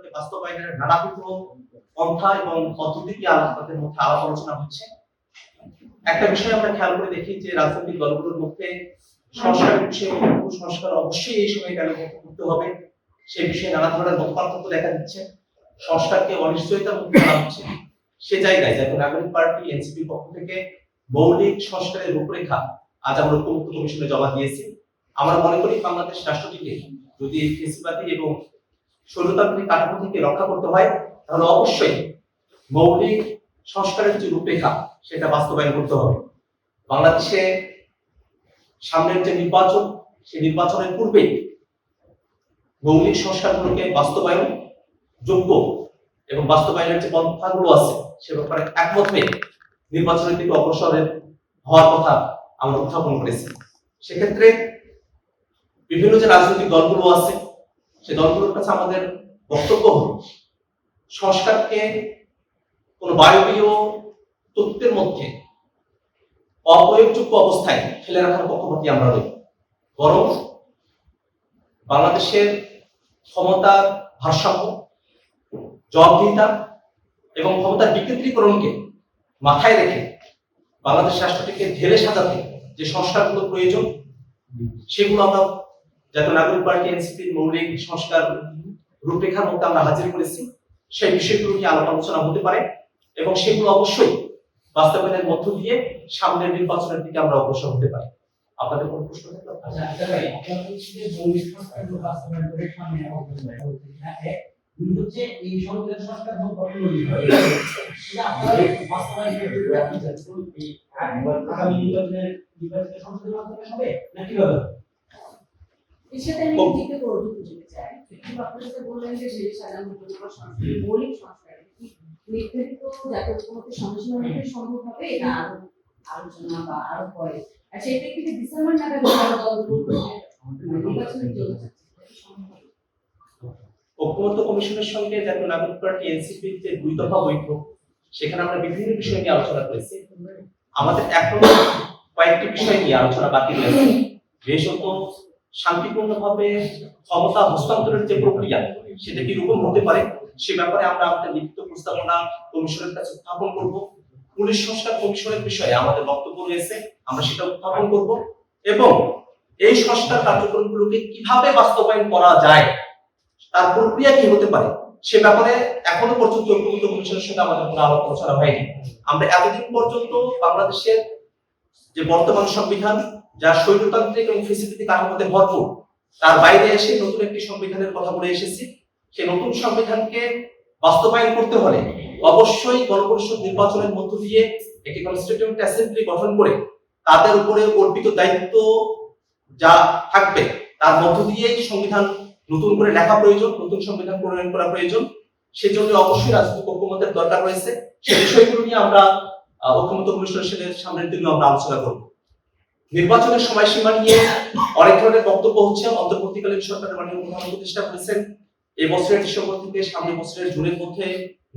সংস্কারকে বাস্তবায়নের নানাবিধ পন্থা এবং পদ্ধতি কি মধ্যে আলাপ আলোচনা হচ্ছে। একটা বিষয় আমরা খেয়াল করে দেখি যে রাজনৈতিক দলগুলোর মধ্যে সংস্কার অবশ্যই এই করতে হবে, সে বিষয়ে নানা ধরনের দেখা দিচ্ছে। সংস্কারকে অনিশ্চয়তার মধ্যে আনা হচ্ছে। সে জায়গায় যাতে নাগরিক পার্টি এনসিপির পক্ষ থেকে মৌলিক সংস্কারের রূপরেখা আজ আমরা ঐক্যমুক্ত কমিশনে জমা দিয়েছি। আমরা মনে করি বাংলাদেশ রাষ্ট্রটিকে যদি এবং স্বৈরতান্ত্রিক কাঠামো থেকে রক্ষা করতে হয়, তাহলে অবশ্যই মৌলিক সংস্কারের যে রূপরেখা, সেটা বাস্তবায়ন করতে হবে। বাংলাদেশে সামনের যে নির্বাচন, সেই নির্বাচনের পূর্বেই মৌলিক সংস্কারগুলোকে বাস্তবায়ন যোগ্য এবং বাস্তবায়নের যে পন্থাগুলো আছে, সে ব্যাপারে একমত হয়ে নির্বাচনের দিকে অগ্রসরের হওয়ার কথা আমরা উত্থাপন করেছি। সেক্ষেত্রে বিভিন্ন যে রাজনৈতিক দলগুলো আছে সে দলগুলোর কাছে আমাদের বক্তব্য হল, সংস্কারকে কোনো বায়বীয় তত্ত্বের মধ্যে অপ্রয়োগযোগ্য অবস্থায় ফেলে রাখার পক্ষপাতী আমরা নই। বরং বাংলাদেশের ক্ষমতার ভারসাম্য, জবাবদিহিতা এবং ক্ষমতার বিকেন্দ্রীকরণকে মাথায় রেখে বাংলাদেশ রাষ্ট্রটিকে ঢেলে সাজাতে যে সংস্কারগুলো প্রয়োজন, সেগুলো আমরা জাতীয় নাগরিক পার্টি, এনসিপির মৌলিক সংস্কার রূপরেখার মধ্যে আমরা হাজির করেছি, সেই বিষয়গুলো নিয়ে আলাপ আলোচনা হতে পারে এবং সেগুলো অবশ্যই বাস্তবায়নের মধ্য দিয়ে সামনের নির্বাচনের দিকে আমরা অগ্রসর হতে পারি। আপনাদের কোনো প্রশ্ন আচ্ছা আচ্ছা ভাই, আপনারা হচ্ছে এই? এর সাথে আমি দিকে করতে বুঝতে চাই। কিন্তু আপনি যেটা বললেন যে ঢেলে সাজানো হতে সংস্কার মৌলিক সংস্কার নির্ধারিত জাতীয় ঐক্যমত্যের সময়সীমার মধ্যে সম্ভব হবে না আরও আলোচনা বা আরও পরে। আচ্ছা ডিসেম্বর নাগাদ নির্বাচনের জন্য? ঐক্যমত্য কমিশনের সঙ্গে জাতীয় নাগরিক পার্টি এনসিপির যে দুই দফা বৈঠক সেখানে আমরা বিভিন্ন বিষয় নিয়ে আলোচনা করেছি। আমাদের এখনও কয়েকটি বিষয় নিয়ে আলোচনা বাকি রয়েছে। বিশেষত শান্তিপূর্ণভাবে ক্ষমতা হস্তান্তরের যে প্রক্রিয়া, সেটা কি রকম হতে পারে? সে ব্যাপারে আমরা আমাদের লিখিত প্রস্তাবনা কমিশনের কাছে উত্থাপন করব। পুলিশ সংস্কার কমিশনের বিষয়ে আমাদের বক্তব্য রয়েছে, আমরা সেটা উত্থাপন করব। এবং এই সংস্কার কার্যক্রমগুলোকে কীভাবে বাস্তবায়ন করা যায়, তার প্রক্রিয়া কি হতে পারে, সে ব্যাপারে এখনও পর্যন্ত ঐক্যমত্য কমিশনের সঙ্গে আমাদের কোনো আলোচনা হয়নি। আমরা এতদিন পর্যন্ত বাংলাদেশের যে বর্তমান সংবিধান যা স্বৈরতান্ত্রিক এবং ফেসিলিটি মধ্যে ভরপুর। তার বাইরে এসে নতুন একটি সংবিধানের কথা বলে এসেছি। সেই নতুন সংবিধানকে বাস্তবায়ন করতে হলে অবশ্যই গণপরিষদ নির্বাচনের মধ্য দিয়ে একটি কনস্টিটিউয়েন্ট অ্যাসেম্বলি গঠন করে তাদের উপরে অর্পিত দায়িত্ব যা থাকবে তার মধ্য দিয়েই সংবিধান নতুন করে লেখা প্রয়োজন নতুন সংবিধান প্রণয়ন করা প্রয়োজন। সেজন্য অবশ্যই রাজনৈতিক ঐক্যমতের দরকার রয়েছে। সেই বিষয়গুলো নিয়ে আমরা আহ, ঐক্যমত্য কমিশনের সামনের দিনে আমরা আলোচনা করব। নির্বাচনের সময়সীমা নিয়ে অনেক ধরনের বক্তব্য হচ্ছে। অন্তর্বর্তীকালীন সরকারের মাননীয় প্রধানমন্ত্রী চেষ্টা করেছেন এই বছরের ডিসেম্বর থেকে সামনের বছরের জুনের মধ্যে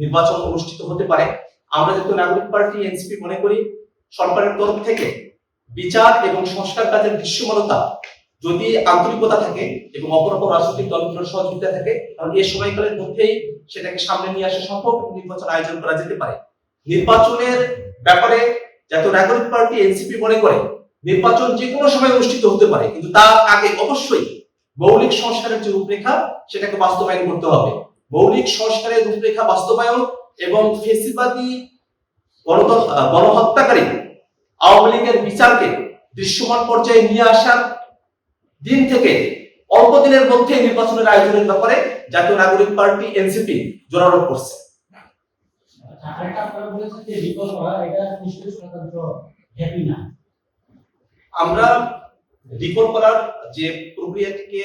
নির্বাচন অনুষ্ঠিত হতে পারে। আমরা যেহেতু নাগরিক পার্টি, এনসিপি মনে করি, সরকারের তরফ থেকে বিচার এবং সংস্কার কাজের দৃশ্যমানতা যদি আন্তরিকতা থাকে এবং অপর অপর রাজনৈতিক দলগুলোর সহযোগিতা থাকে, তাহলে এই সময়কালের মধ্যেই সেটাকে সামনে নিয়ে আসা সম্ভব নির্বাচন আয়োজন করা যেতে পারে। নির্বাচনের ব্যাপারে যাতে নাগরিক পার্টি, এনসিপি মনে করে নির্বাচন যে কোনো সময় অনুষ্ঠিত হতে পারে, কিন্তু তার আগে অবশ্যই মৌলিক সংস্কারের যে রূপরেখা, সেটাকে বাস্তবায়ন করতে হবে। মৌলিক সংস্কারের রূপরেখা বাস্তবায়ন এবং ফেসিবাদী গণহত্যাকারী আওয়ামী লীগের বিচারকে দৃশ্যমান পর্যায়ে নিয়ে আসার দিন থেকে অল্প দিনের মধ্যে নির্বাচনের আয়োজনের ব্যাপারে জাতীয় নাগরিক পার্টি, এনসিপি জোরারোপ করছে। এটা আমরা রিপোর্ট করার যে প্রক্রিয়াটিকে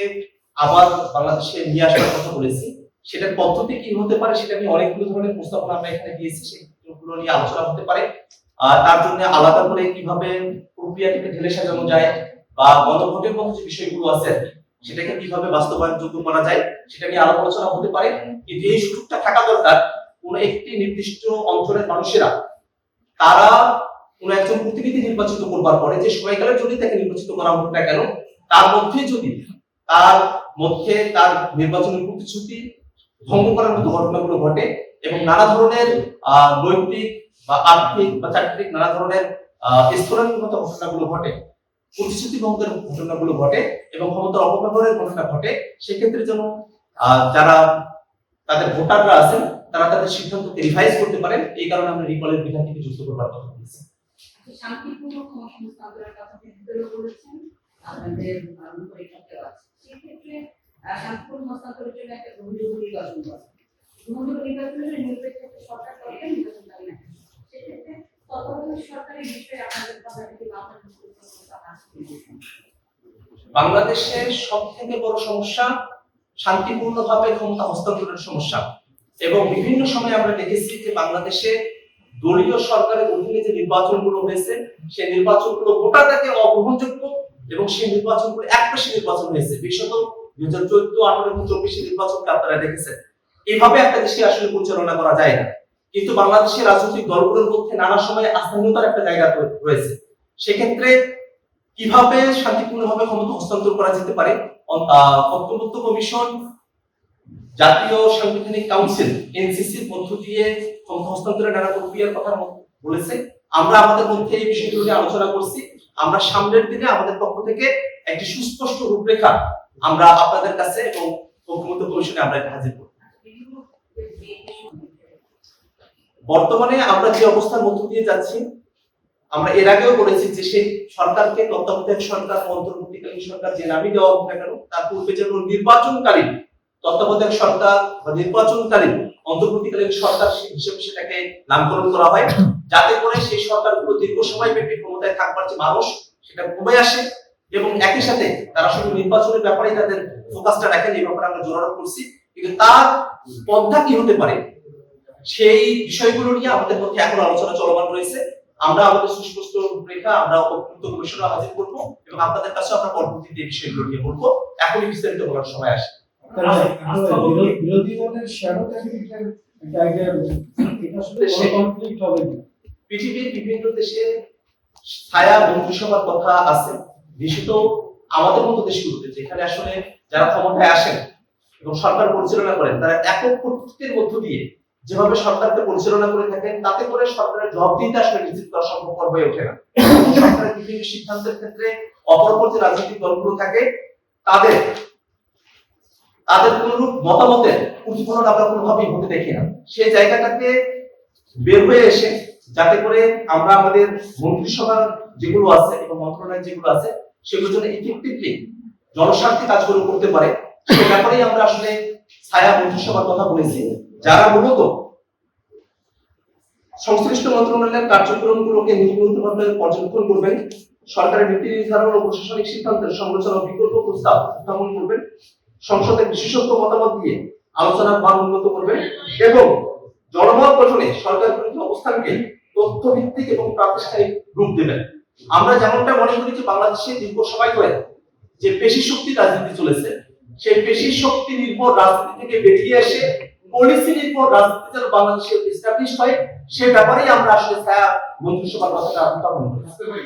আবার বাংলাদেশে নিয়ে আসার কথা বলেছি, সেটার পদ্ধতি কি হতে পারে সেটা নিয়ে অনেকগুলো ধরনের প্রস্তাবনা আমরা এখানে দিয়েছি সেগুলো নিয়ে আলোচনা হতে পারে। আর তার জন্য আলাদা করে কীভাবে প্রক্রিয়াটিকে ঢেলে সাজানো যায় বা গণভোটের মতো যে বিষয়গুলো আছে সেটাকে কীভাবে বাস্তবায়নযোগ্য করা যায়, সেটা নিয়ে আলাপ আলোচনা হতে পারে। কিন্তু এই সুযোগটা থাকা দরকার, কোন একটি নির্দিষ্ট অঞ্চলের মানুষেরা, তারা কোন একজন প্রতিনিধি নির্বাচিত করবার পরে যে সময়কালের জন্য তাকে নির্বাচিত করা হোক না কেন তার মধ্যে যদি তার মধ্যে তার নির্বাচনের প্রতিশ্রুতি ভঙ্গ করার মতো ঘটনাগুলো ঘটে এবং নানা ধরনের নৈতিক বা আর্থিক বা চারিত্রিক নানা ধরনের আহ, স্থলান্তরিত ঘটনাগুলো ঘটে প্রতিশ্রুতি ভঙ্গের ঘটনাগুলো ঘটে এবং ক্ষমতার অপব্যবহারের ঘটনা ঘটে সেক্ষেত্রে যেন যারা তাদের ভোটাররা আছেন তারা তাদের সিদ্ধান্তকে রিভাইজ করতে পারেন এই কারণে আমরা রিকলের বিধানটিকে যুক্ত করবার কথা বলেছি। শান্তিপূর্ণ সেক্ষেত্রে আহ, শান্তিপূর্ণ হস্তান্তরের জন্য একটা নির্বাচন নির্বাচনের নিরপেক্ষ না সেক্ষেত্রে বিষয়ে কথা থেকে? বাংলাদেশের সব থেকে বড় সমস্যা শান্তিপূর্ণভাবে ক্ষমতা হস্তান্তরের সমস্যা। এবং বিভিন্ন সময় আমরা দেখেছি যে বাংলাদেশে দলীয় সরকারের অধীনে যে নির্বাচনগুলো হয়েছে, সেই নির্বাচনগুলো ভোটারটাকে অগ্রহণযোগ্য এবং সেই নির্বাচনগুলো একপাশে নির্বাচন হয়েছে। বিশেষত দুই হাজার চোদ্দ, আঠারো এবং চব্বিশে নির্বাচনকে আপনারা দেখেছেন। এইভাবে একটা দেশকে আসলে পরিচালনা করা যায় না। কিন্তু বাংলাদেশের রাজনৈতিক দলগুলোর মধ্যে নানা সময় আস্থাহীনতার একটা জায়গা রয়েছে। সেক্ষেত্রে কীভাবে শান্তিপূর্ণভাবে ক্ষমতা হস্তান্তর করা যেতে পারে? কমিশন জাতীয় সাংবিধানিক কাউন্সিল এনসিসির মধ্য দিয়ে ক্ষমতা হস্তান্তরের নানা প্রক্রিয়ার কথা বলেছে। আমরা আমাদের মধ্যে এই বিষয়গুলো নিয়ে আলোচনা করছি। আমরা সামনের দিনে আমাদের পক্ষ থেকে একটি সুস্পষ্ট রূপরেখা আমরা আপনাদের কাছে এবং ঐক্যমত্য কমিশনে আমরা এটা হাজির করব। বর্তমানে আমরা যে অবস্থার মধ্য দিয়ে যাচ্ছি, আমরা এর আগেও বলেছি যে সেই সরকারকে তত্ত্বাবধায়ক সরকার, অন্তর্বর্তীকালীন সরকার যে নামই দেওয়া হোক না কেন, তার পূর্বে যেন নির্বাচনকালীন তত্ত্বাবধায়ক সরকার বা নির্বাচনকালীন অন্তর্বর্তীকালীন সরকার হিসেবে সেটাকে নামকরণ করা হয়। যাতে করে সেই সরকারগুলো দীর্ঘ সময় ব্যাপী ক্ষমতায় থাকবার যে মানুষ, সেটা কমে আসে এবং একই সাথে তারা শুধু নির্বাচনের ব্যাপারে তাদের ফোকাসটা রাখেন, এই ব্যাপারে আমরা জোরারোপ করছি। কিন্তু তার পন্থা কি হতে পারে? সেই বিষয়গুলো নিয়ে আমাদের মধ্যে এখন আলোচনা চলমান রয়েছে। আমরা আমাদের সুস্পষ্ট রূপরেখা আমরা অত্যন্ত কমিশনে হাজির করব এবং আপনাদের কাছে আমরা পরবর্তীতে এই বিষয়গুলো নিয়ে বলব। এখনই বিস্তারিত বলার সময় আসে। বিরোধী- বিরোধী দলের শ্যাডো ক্যাবিনেটের এটা আসলে কনফ্লিক্ট হবে না। পৃথিবীর বিভিন্ন দেশে ছায়া মন্ত্রিসভার কথা আছে। বিশেষত আমাদের মতো দেশগুলোতে যেখানে আসলে যারা ক্ষমতায় আসেন এবং সরকার পরিচালনা করেন তারা একক কর্তৃত্বের মধ্য দিয়ে যেভাবে সরকারকে পরিচালনা করে থাকেন তাতে করে সরকারের জবাবদিহিতা আসলে নিশ্চিত করা সম্ভবপর হয়ে ওঠে না। সরকারের বিভিন্ন সিদ্ধান্তের ক্ষেত্রে অপরপর যে রাজনৈতিক দলগুলো থাকে তাদের তাদের কোনরূপ মতামতের প্রতিফলন আমরা কোনোভাবেই হতে দেখি না। সেই জায়গাটাকে বের হয়ে এসে যাতে করে আমরা আমাদের মন্ত্রিসভা যেগুলো আছে এবং মন্ত্রণালয় যেগুলো আছে, সেগুলোর জন্য ইফেক্টিভলি জনস্বার্থে কাজগুলো করতে পারে সে ব্যাপারেই আমরা আসলে ছায়া মন্ত্রিসভার কথা বলেছি। যারা মূলত সংশ্লিষ্ট মন্ত্রণালয়ের কার্যক্রমগুলোকে নিয়মিতভাবে পর্যবেক্ষণ করবেন, সরকারের নীতি নির্ধারণ ও প্রশাসনিক সিদ্ধান্তের সমালোচনা বিকল্প প্রস্তাব উত্থাপন করবেন সংসদে বিশেষজ্ঞ মতামত দিয়ে আলোচনার মান উন্নত করবেন এবং জনমত গঠনে সরকার বিরোধী অবস্থানকে তথ্য ভিত্তিক এবং প্রাতিষ্ঠানিক রূপ দেবেন আমরা যেমনটা মনে করি যে বাংলাদেশে দীর্ঘ সময় ধরে যে পেশি শক্তি রাজনীতি চলেছে, সেই পেশি শক্তি নির্ভর রাজনীতি থেকে বেরিয়ে এসে পলিসি নির্ভর রাজনীতি যেন বাংলাদেশে এস্টাবলিশ হয়, সে ব্যাপারেই আমরা আসলে ছায়া মন্ত্রিসভার কথাটা উত্থাপন করি।